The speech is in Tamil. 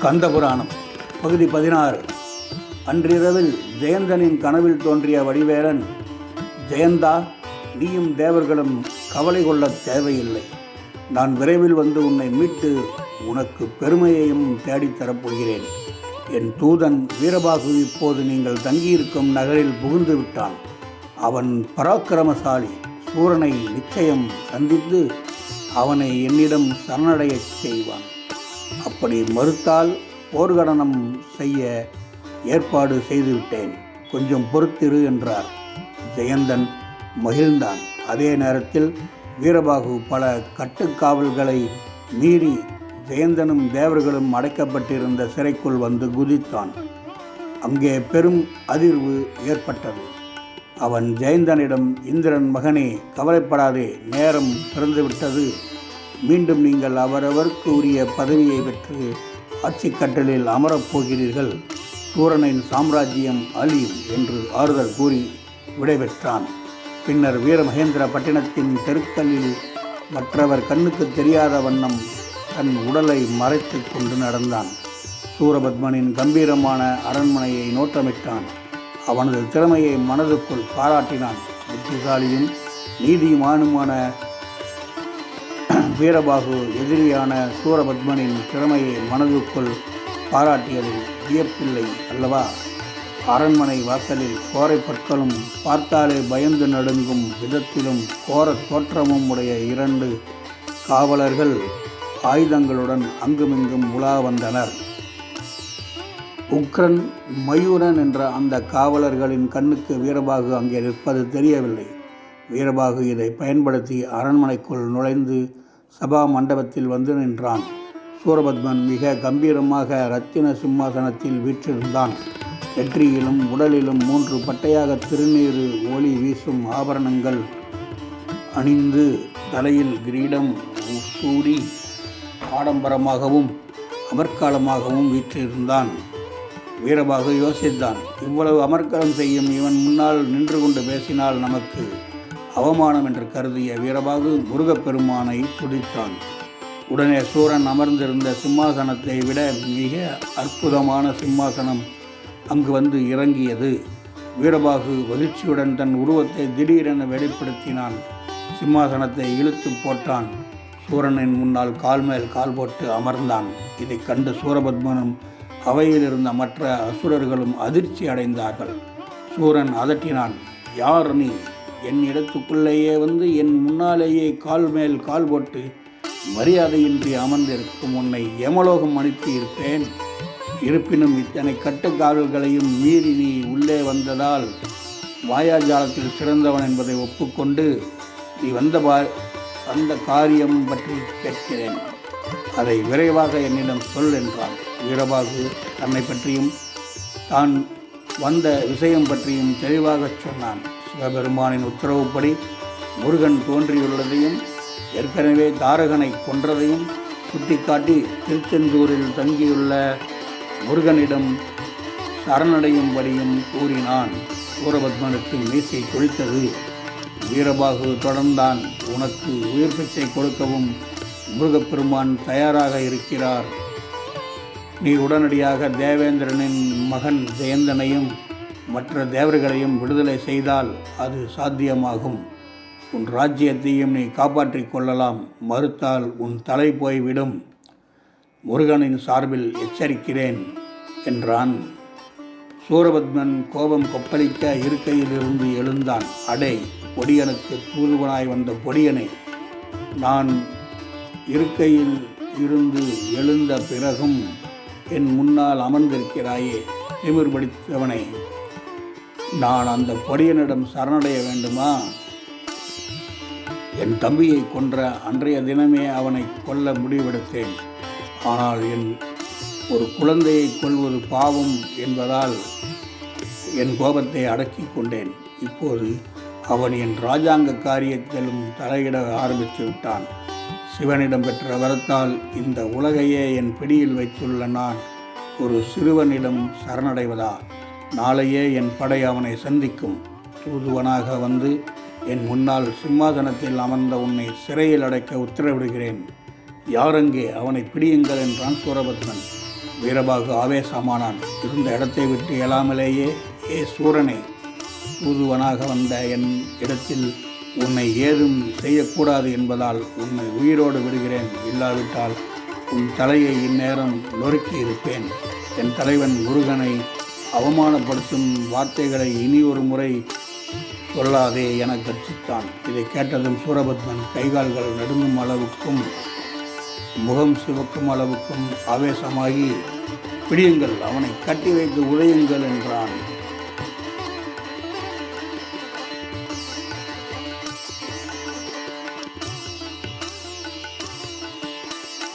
கந்தபுராணம் பகுதி பதினாறு. அன்றிரவில் ஜெயந்தனின் கனவில் தோன்றிய வடிவேலன் ஜெயந்தா நீயும் தேவர்களும் கவலை கொள்ள தேவையில்லை. நான் விரைவில் வந்து உன்னை மீட்டு உனக்கு பெருமையையும் தேடித்தரப்போகிறேன் என் தூதன் வீரபாகு இப்போது நீங்கள் தங்கியிருக்கும் நகரில் புகுந்து விட்டான். அவன் பராக்கிரமசாலி சூரனை நிச்சயம் சந்தித்து அவனை என்னிடம் சரணடையச் செய்வான். அப்படி மறுத்தால் போர்க்கடனம் செய்ய ஏற்பாடு செய்துவிட்டேன். கொஞ்சம் பொறுத்திரு என்றார். ஜெயந்தன் மகிழ்ந்தான். அதே நேரத்தில் வீரபாகு பல கட்டுக்காவல்களை மீறி ஜெயந்தனும் தேவர்களும் அடைக்கப்பட்டிருந்த சிறைக்குள் வந்து குதித்தான். அங்கே பெரும் அதிர்வு ஏற்பட்டது. அவன் ஜெயந்தனிடம் இந்திரன் மகனே கவலைப்படாதே நேரம் பிறந்துவிட்டது மீண்டும் நீங்கள் அவரவருக்கு உரிய பதவியை பெற்று ஆட்சி கட்டலில் அமரப் போகிறீர்கள் சூரனின் சாம்ராஜ்யம் அழியும் என்று ஆறுதல் கூறி விடைபெற்றான். பின்னர் வீரமகேந்திர பட்டினத்தின் தெருக்களில் மற்றவர் கண்ணுக்கு தெரியாத வண்ணம் தன் உடலை மறைத்து கொண்டு நடந்தான். சூரபத்மனின் கம்பீரமான அரண்மனையை நோட்டமிட்டான். அவனது திறமையை மனதுக்குள் பாராட்டினான். புத்திசாலியும் நீதிமானுமான வீரபாகு எதிரியான சூரபத்மனின் திறமையை மனதுக்குள் பாராட்டியதில் வியப்பில்லை அல்லவா? அரண்மனை வாசலில் கோரை பற்களும் பார்த்தாலே பயந்து நடுங்கும் விதத்திலும் கோர தோற்றமும் உடைய இரண்டு காவலர்கள் ஆயுதங்களுடன் அங்குமிங்கும் உலா வந்தனர். உக்ரன் மயூரன் என்ற அந்த காவலர்களின் கண்ணுக்கு வீரபாகு அங்கே நிற்பது தெரியவில்லை. வீரபாகு இதை பயன்படுத்தி அரண்மனைக்குள் நுழைந்து சபா மண்டபத்தில் வந்து நின்றான். சூரபத்மன் மிக கம்பீரமாக ரத்தின சிம்மாசனத்தில் வீற்றிருந்தான். நெற்றியிலும் உடலிலும் மூன்று பட்டையாக திருநீறு ஒளி வீசும் ஆபரணங்கள் அணிந்து தலையில் கிரீடம் சூடி ஆடம்பரமாகவும் அமர்க்காலமாகவும் வீற்றிருந்தான். வீரபாகு யோசித்தான் இவ்வளவு அமர்க்கலம் செய்யும் இவன் முன்னால் நின்று கொண்டு பேசினால் நமக்கு அவமானம் என்று கருதிய வீரபாகு முருகப்பெருமானை துடித்தான் உடனே சூரன் அமர்ந்திருந்த சிம்மாசனத்தை விட மிக அற்புதமான சிம்மாசனம் அங்கு வந்து இறங்கியது. வீரபாகு மகிழ்ச்சியுடன் தன் உருவத்தை திடீரென வெளிப்படுத்தினான். சிம்மாசனத்தை இழுத்து போட்டான். சூரனின் முன்னால் கால் மேல் கால் போட்டு அமர்ந்தான். இதைக் கண்டு சூரபத்மனும் அவையில் இருந்த மற்ற அசுரர்களும் அதிர்ச்சி அடைந்தார்கள். சூரன் அதட்டினான் யார் நீ? என் இடத்துக்குள்ளேயே வந்து என் முன்னாலேயே கால் மேல் கால் போட்டு மரியாதையின்றி அமர்ந்திருக்கும் உன்னை யமலோகம் அனுப்பியிருப்பேன். இருப்பினும் இத்தனை கட்டுக்காவல்களையும் மீறி நீ உள்ளே வந்ததால் மாயாஜாலத்தில் சிறந்தவன் என்பதை ஒப்புக்கொண்டு நீ வந்த பா வந்த காரியம் பற்றி கேட்கிறேன். அதை விரைவாக என்னிடம் சொல் என்றான். வீரபாகு தன்னை பற்றியும் தான் வந்த விஷயம் பற்றியும் தெளிவாகச் சொன்னான். சிவபெருமானின் உத்தரவுப்படி முருகன் தோன்றியுள்ளதையும் ஏற்கனவே தாரகனை கொன்றதையும் சுட்டிக்காட்டி திருச்செந்தூரில் தங்கியுள்ள முருகனிடம் சரணடையும்படியும் கூறினான். சூரபத்மனுக்கு மீசை கொளித்தது வீரபாகு தொடர்ந்தான். உனக்கு உயிர் பிச்சை கொடுக்கவும் முருகப்பெருமான் தயாராக இருக்கிறார். நீ உடனடியாக தேவேந்திரனின் மகன் ஜெயந்தனையும் மற்ற தேவர்களையும் விடுதலை செய்தால் அது சாத்தியமாகும். உன் ராஜ்யத்தையும் நீ காப்பாற்றிக் கொள்ளலாம். மறுத்தால் உன் தலை போய்விடும். முருகனின் சார்பில் எச்சரிக்கிறேன் என்றான். சூரபத்மன் கோபம் கொப்பளிக்க இருக்கையிலிருந்து எழுந்தான். அடே பொடியனுக்கு தூதுவனாய் வந்த பொடியனை நான் இருக்கையில் இருந்து எழுந்த பிறகும் என் முன்னால் அமர்ந்திருக்கிறாயே திமிர்படித்தவனை. நான் அந்த பொடியனிடம் சரணடைய வேண்டுமா? என் தம்பியை கொன்ற அன்றைய தினமே அவனை கொல்ல முடிவெடுத்தேன். ஆனால் என் ஒரு குழந்தையை கொள்வது பாவம் என்பதால் என் கோபத்தை அடக்கிக் கொண்டேன். இப்போது அவன் என் ராஜாங்க காரியத்திலும் தலையிட ஆரம்பித்து விட்டான். சிவனிடம் பெற்ற வரத்தால் இந்த உலகையே என் பிடியில் வைத்துள்ள நான் ஒரு சிறுவனிடம் சரணடைவதா? நாளையே என் படை அவனை சந்திக்கும். தூதுவனாக வந்து என் முன்னால் சிம்மாசனத்தில் அமர்ந்த உன்னை சிறையில் அடைக்க உத்தரவிடுகிறேன். யாரெங்கே அவனை பிடியுங்கள் என்றான் சூரபத்மன். வீரபாகு ஆவேசமானான். இருந்த இடத்தை விட்டு எழாமலேயே ஏ சூரனே தூதுவனாக வந்த என் இடத்தில் உன்னை ஏதும் செய்யக்கூடாது என்பதால் உன்னை உயிரோடு விடுகிறேன். இல்லாவிட்டால் உன் தலையை இந்நேரம் நொறுக்கி இருப்பேன் என் தலைவன் முருகனை அவமானப்படுத்தும் வார்த்தைகளை இனி ஒரு முறை சொல்லாதே என கர்ச்சித்தான் இதை கேட்டதும் சூரபத்மன் கைகால்கள் நடுங்கும் அளவுக்கும் முகம் சிவக்கும் அளவுக்கும் ஆவேசமாகி பிடியுங்கள் அவனை கட்டி வைத்து உழையுங்கள் என்றான்.